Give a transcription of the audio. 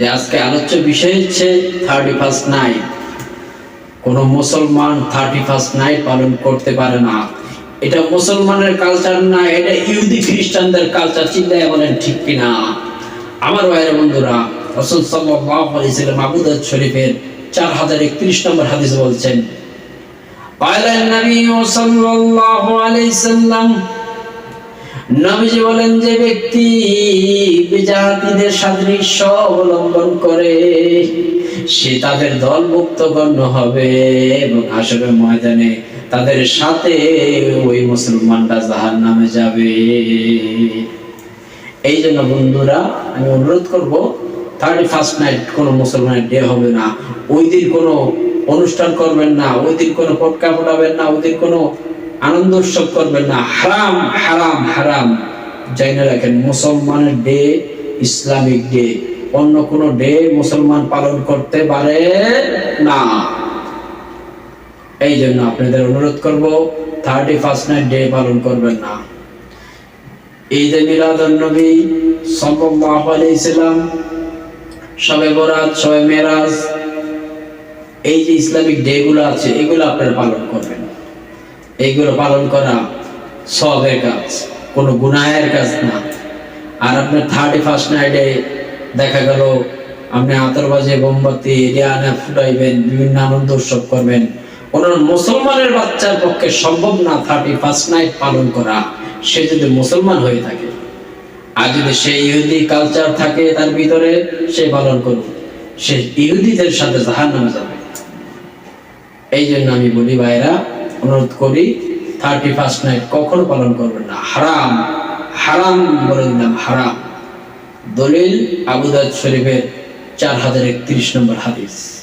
যে আজকে আলোচ্য বিষয় হচ্ছে থার্টি ফার্স্ট নাইট কোন মুসলমান থার্টি ফার্স্ট নাইট পালন করতে পারে না। এটা মুসলমানের কালচার না, এটা ইহুদি খ্রিস্টানদের কালচার চিন্তায় বলেন ঠিক কিনা? আমার ভাইয়ের বন্ধুরা, রসুল সাল্লাম আবুদ শরীফের চার হাজার একত্রিশ নম্বর হাদিস বলছেন পায়লা নবী সাল্লাল্লাহু আলাইহি সাল্লাম নবীজি বলেন যে ব্যক্তি বিজাতিদের সাদৃশ্য অবলম্বন করে, সে তাদের দলভুক্ত গণ্য হবে এবং আসলে ময়দানে তাদের সাথে ওই মুসলমানরা জাহান নামে যাবে। এই জন্য বন্ধুরা, আমি অনুরোধ করব থার্টি ফার্স্ট নাইট কোনো মুসলমানের ডে হবে না, ওই দিন কোনো অনুষ্ঠান করবেন না, ওই দিন কোনো পটকা ফোটাবেন না, ওই দিন কোনো আনন্দ উৎসব করবেন না। হারাম হারাম হারাম। না রাখেন, মুসলমানের ডে, ইসলামিক ডে। অন্য কোনো ডে মুসলমান পালন করতে পারে না। এই জন্য আপনাদের অনুরোধ করব থার্টি ফার্স্ট নাইট ডে পালন করবেন না। ঈদ মিলাদুন নবী সাল্লাল্লাহু আলাইহি সাল্লাম শবে বরাত শবে মেরাজ, এই যে ইসলামিক ডে গুলো আছে, এগুলো আপনারা পালন করবেন। এইগুলো পালন করা সবের কাজ, কোনো গুনাহের কাজ না। আর আপনার থার্টি ফার্স্ট নাইটে দেখা গেল, আপনি আতরবাজে মোমবাতি, রিয়ানা ফুটাইবেন, বিভিন্ন আনন্দ উৎসব করবেন। মুসলমানের বাচ্চার পক্ষে সম্ভব না থার্টি ফার্স্ট নাইট পালন করা, সে যদি মুসলমান হয়ে থাকে। আর যদি সে ইহুদি কালচার থাকে তার ভিতরে, সে পালন করুক। সে ইহুদিদের সাথে জাহান নামে যাবে। এই জন্য আমি বলি ভাইরা অনুরোধ করি থার্টি ফার্স্ট নাইট কখনো পালন করবেন না। হারাম হারাম বলে দিলাম, হারাম। দলিল আবুদাদ শরীফের চার হাজার একত্রিশ নম্বর হাদিস।